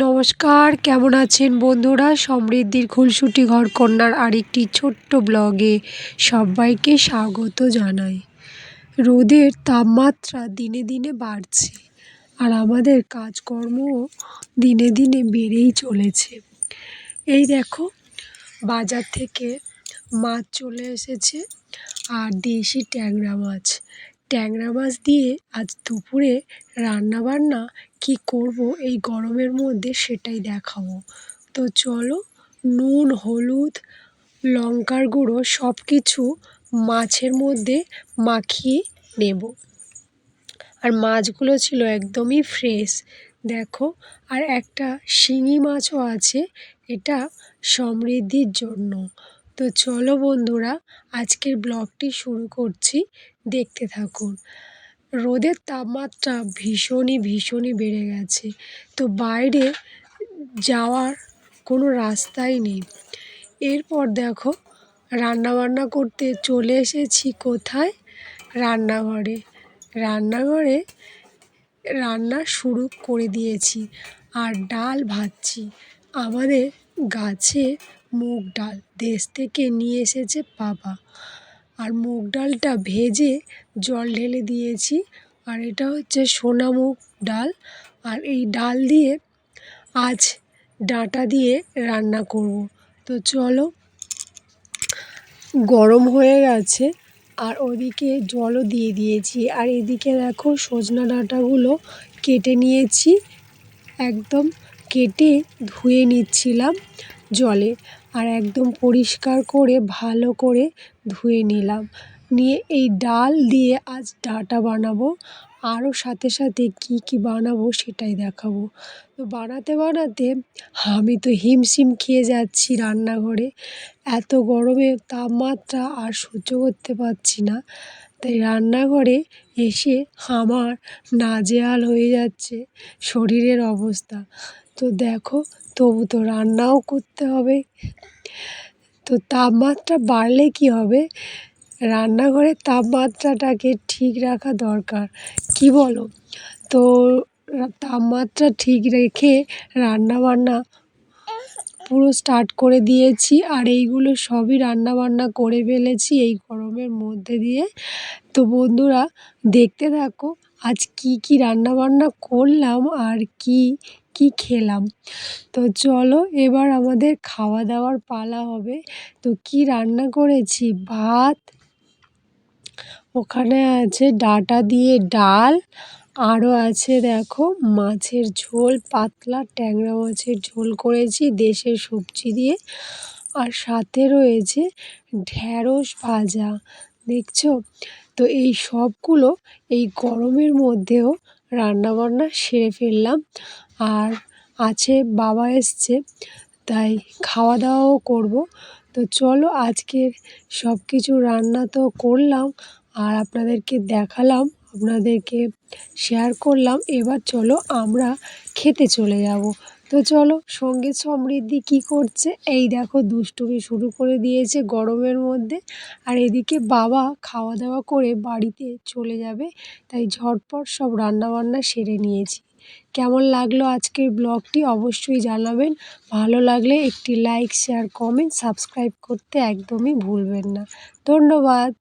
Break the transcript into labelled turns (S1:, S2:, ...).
S1: নমস্কার, কেমন আছেন বন্ধুরা? সমৃদ্ধির খুলসুটি ঘর কন্যার আরেকটি ছোট্ট ব্লগে সবাইকে স্বাগত জানাই। রোদের তাপমাত্রা দিনে দিনে বাড়ছে আর আমাদের কাজকর্মও দিনে দিনে বেড়েই চলেছে। এই দেখো, বাজার থেকে মাছ চলে এসেছে আর দেশি ট্যাংরা মাছ। ট্যাংরা মাছ দিয়ে আজ দুপুরে রান্নাবান্না কি করব এই গরমের মধ্যে সেটাই দেখাবো। তো চলো, নুন, হলুদ, লঙ্কার গুঁড়ো সব কিছু মাছের মধ্যে মাখিয়ে নেব। আর মাছগুলো ছিল একদমই ফ্রেশ দেখো। আর একটা শিঙি মাছও আছে, এটা সমৃদ্ধির জন্য। তো চলো বন্ধুরা, আজকের ব্লগটি শুরু করছি। দেখতে থাকুন। রোদের তাপমাত্রা ভীষণই ভীষণই বেড়ে গেছে। তো বাইরে যাওয়ার কোনো রাস্তাই নেই। এরপর দেখো, রান্নাবান্না করতে চলে এসেছি কোথায়? রান্নাঘরে। রান্নাঘরে রান্না শুরু করে দিয়েছি আর ডাল ভাজছি। আমাদের গাছে মুগ ডাল। দেশ থেকে নিয়ে এসেছে বাবা। আর মুগ ডালটা ভেজে জল ঢেলে দিয়েছি। আর এটা হচ্ছে সোনা মুগ ডাল। আর এই ডাল দিয়ে আজ ডাঁটা দিয়ে রান্না করব। তো চলো, গরম হয়ে গেছে আর ওদিকে জলও দিয়ে দিয়েছি। আর এদিকে দেখো সজনা ডাঁটাগুলো কেটে নিয়েছি। একদম কেটে ধুয়ে নিচ্ছিলাম জলে। আর একদম পরিষ্কার করে, ভালো করে ধুয়ে নিলাম। নিয়ে এই ডাল দিয়ে আজ ডাঁটা বানাবো। আরও সাথে সাথে কী কী বানাবো সেটাই দেখাবো। তো বানাতে বানাতে আমি তো হিমশিম খেয়ে যাচ্ছি রান্নাঘরে। এত গরমে তাপমাত্রা আর সহ্য করতে পারছি না। তাই রান্নাঘরে এসে আমার নাজেহাল হয়ে যাচ্ছে শরীরের অবস্থা। তো দেখো তবু তো রান্নাও করতে হবে। তো তাপমাত্রা বাড়লে কি হবে? রান্নাঘরের তাপমাত্রাটাকে ঠিক রাখা দরকার। কি বলো? তো তাপমাত্রা ঠিক রেখে রান্নাবান্না পুরো স্টার্ট করে দিয়েছি আর এইগুলো সবই রান্নাবান্না করে ফেলেছি এই গরমের মধ্যে দিয়ে। তো বন্ধুরা, দেখতে থাকো আজ কি কি রান্নাবান্না করলাম আর কি কি খেলাম? তো চলো এবার আমাদের খাওয়া দাওয়ার পালা হবে। তো কি রান্না করেছি? ভাত, ওখানে আছে ডাঁটা দিয়ে ডাল আরও আছে দেখো মাছের ঝোল, পাতলা ট্যাংরা মাছের ঝোল করেছি দেশের সবজি দিয়ে। আর সাথে রয়েছে ঢ্যাঁড়স ভাজা, দেখছ? তো এই সবগুলো এই গরমের মধ্যেও রান্নাবান্না সেরে ফেললাম। আর আছে, বাবা এসছে, তাই খাওয়া দাওয়াও করব। তো চলো আজকের সব কিছু রান্না তো করলাম, আর আপনাদেরকে দেখালাম, আপনাদেরকে শেয়ার করলাম। এবার চলো আমরা খেতে চলে যাব। তো চলো সংগীত সমৃদ্ধি কী করছে? এই দেখো দুষ্টুমি শুরু করে দিয়েছে গরমের মধ্যে। আর এদিকে বাবা খাওয়া দাওয়া করে বাড়িতে চলে যাবে। তাই ঝটপট সব রান্নাবান্না সেরে নিয়েছি। কেমন লাগল আজকের ব্লগটি অবশ্যই জানাবেন। ভালো লাগলে একটি লাইক, শেয়ার, কমেন্ট, সাবস্ক্রাইব করতে একদমই ভুলবেন না। ধন্যবাদ।